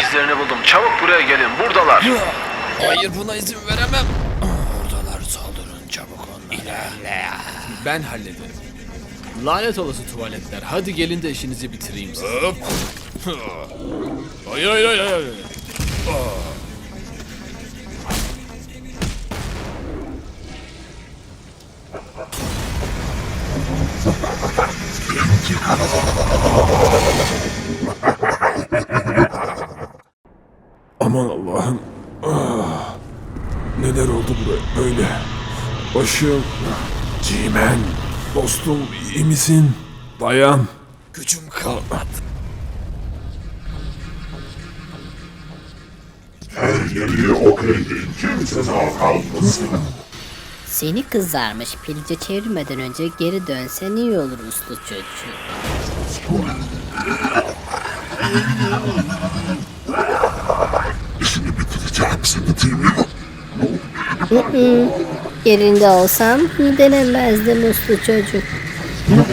İzlerini buldum. Çabuk buraya gelin. Buradalar. Hayır buna izin veremem. Oradalar saldırın çabuk onlar. İlerle. Ben hallederim. Lanet olası tuvaletler. Hadi gelin de işinizi bitireyim size. Hayır hayır hayır hayır. Aman Allah'ım. Ah, neler oldu buraya böyle? Başım. Cimen. Dostum iyi misin? Dayan. Gücüm kalmadı. Elleri ok edin, kimse sağ kalmasın. Seni kızarmış pilce çevirmeden önce geri dönsen iyi olur uslu çocuk. İşini bitireceğim seni değil mi? Yerinde olsam denemezdim uslu çocuk.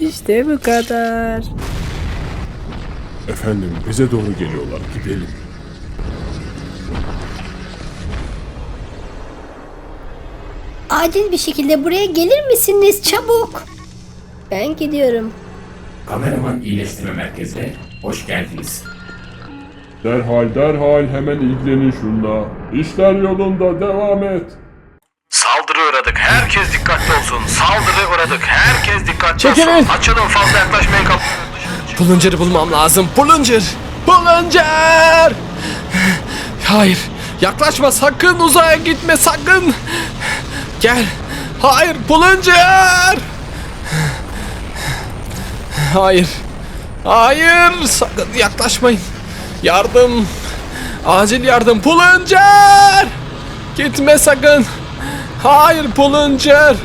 işte bu kadar. Efendim bize doğru geliyorlar. Gidelim. Acil bir şekilde buraya gelir misiniz çabuk? Ben gidiyorum. Kameraman İyileştirme Merkezi'ne hoş geldiniz. Derhal derhal hemen ilgilenin şunla. İşler yolunda devam et. Saldırı uğradık. Herkes dikkatli olsun. Saldırı uğradık. Herkes dikkatli Çekilin. olsun. Açılın fazla yaklaşmayın kapı. Pulunger'ı bulmam lazım. Pulunger! Pulunger! Hayır. Yaklaşma sakın uzaya gitme sakın. Gel. Hayır Pulunger! Hayır. Hayır. Sakın yaklaşmayın. Yardım. Acil yardım. Pulunger! Gitme sakın. Hayır Pulunger.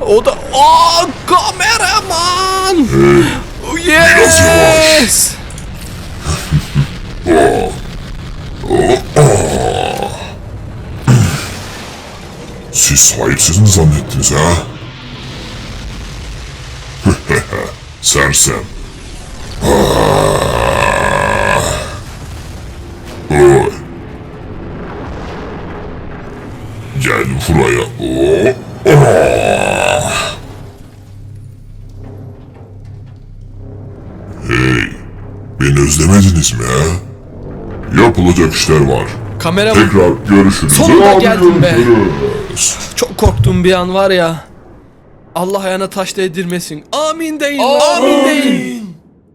O da... Aa, kameraman! Yes! Siz sahipsiz mi zannettiniz ha? Sersem. Ah. Oy. Gel buraya. Oh. Ah. Hey, beni özlemediniz mi ha? Yapılacak işler var. Kameraman Tekrar görüşürüz. Sonunda Abi geldin be. görüşürüz. çok korktum bir an var ya. Allah ayağına taş değdirmesin. Amin deyin. Amin deyin.